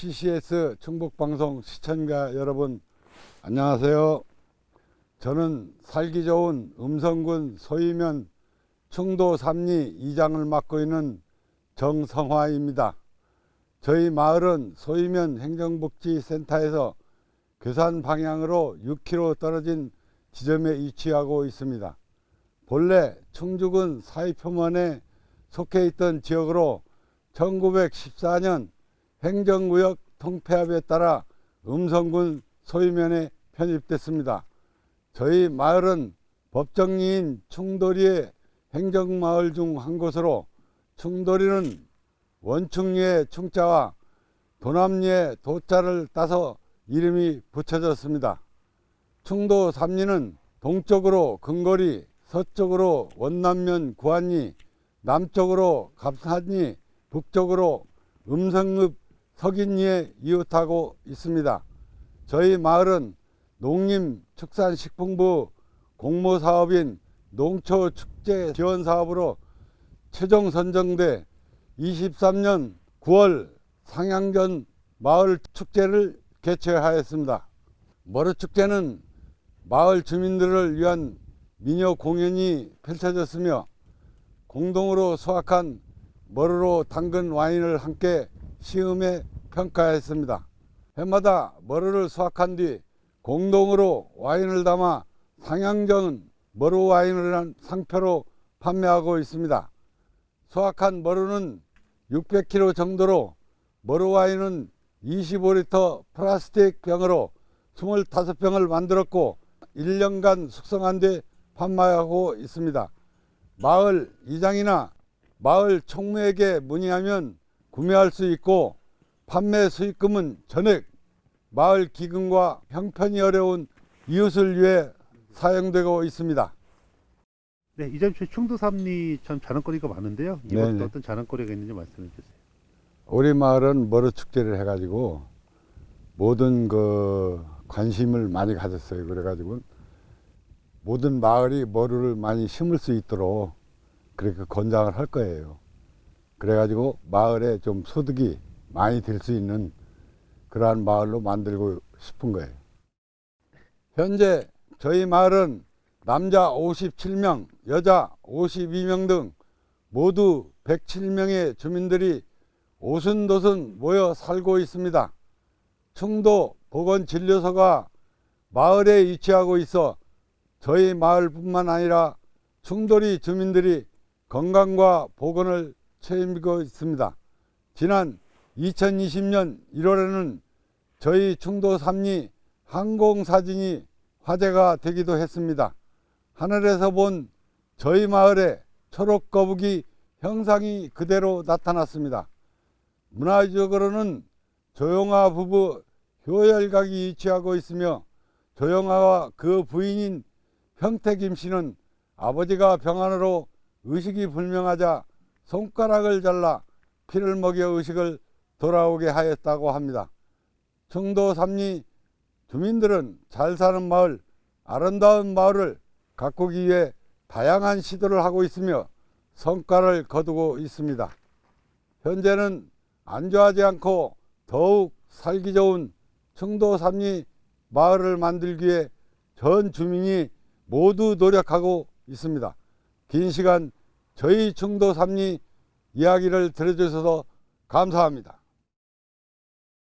CCS 충북방송 시청자 여러분 안녕하세요. 저는 살기 좋은 음성군 소이면 충도 삼리 이장을 맡고 있는 정성화입니다. 저희 마을은 소이면 행정복지센터에서 괴산 방향으로 6km 떨어진 지점에 위치하고 있습니다. 본래 충주군 사이표면에 속해 있던 지역으로 1914년 행정구역 통폐합에 따라 음성군 소유면에 편입됐습니다. 저희 마을은 법정리인 충도리의 행정마을 중 한 곳으로 충도리는 원충리의 충자와 도남리의 도자를 따서 이름이 붙여졌습니다. 충도 삼리는 동쪽으로 근거리, 서쪽으로 원남면 구안리, 남쪽으로 갑산리, 북쪽으로 음성읍 석인리에 이웃하고 있습니다. 저희 마을은 농림축산식품부 공모사업인 농초축제 지원 사업으로 최종 선정돼 23년 9월 상향전 마을 축제를 개최하였습니다. 머루 축제는 마을 주민들을 위한 민요 공연이 펼쳐졌으며 공동으로 수확한 머루로 담근 와인을 함께 시음해 평가했습니다. 해마다 머루를 수확한 뒤 공동으로 와인을 담아 상향전 머루 와인이라는 상표로 판매하고 있습니다. 수확한 머루는 600kg 정도로 머루 와인은 25리터 플라스틱 병으로 25병을 만들었고 1년간 숙성한 뒤 판매하고 있습니다. 마을 이장이나 마을 총무에게 문의하면 구매할 수 있고 판매 수익금은 전액 마을 기금과 형편이 어려운 이웃을 위해 사용되고 있습니다. 네, 이점시 충도삼리 참 자랑거리가 많은데요. 이번 네네. 어떤 자랑거리가 있는지 말씀해 주세요. 우리 마을은 머루 축제를 해가지고 모든 그 관심을 많이 가졌어요. 그래가지고 모든 마을이 머루를 많이 심을 수 있도록 그렇게 권장을 할 거예요. 그래가지고 마을에 좀 소득이 많이 될 수 있는 그러한 마을로 만들고 싶은 거예요. 현재 저희 마을은 남자 57명, 여자 52명 등 모두 107명의 주민들이 오순도순 모여 살고 있습니다. 충도 보건진료소가 마을에 위치하고 있어 저희 마을뿐만 아니라 충도리 주민들이 건강과 보건을 책임지고 있습니다. 지난 2020년 1월에는 저희 충도 삼리 항공사진이 화제가 되기도 했습니다. 하늘에서 본 저희 마을에 초록거북이 형상이 그대로 나타났습니다. 문화적으로는 조영아 부부 효열각이 위치하고 있으며 조영아와 그 부인인 형태김 씨는 아버지가 병환으로 의식이 불명하자 손가락을 잘라 피를 먹여 의식을 돌아오게 하였다고 합니다. 충도 삼리 주민들은 잘 사는 마을, 아름다운 마을을 가꾸기 위해 다양한 시도를 하고 있으며 성과를 거두고 있습니다. 현재는 안주하지 않고 더욱 살기 좋은 충도 삼리 마을을 만들기 위해 전 주민이 모두 노력하고 있습니다. 긴 시간 저희 충도 삼리 이야기를 들어주셔서 감사합니다.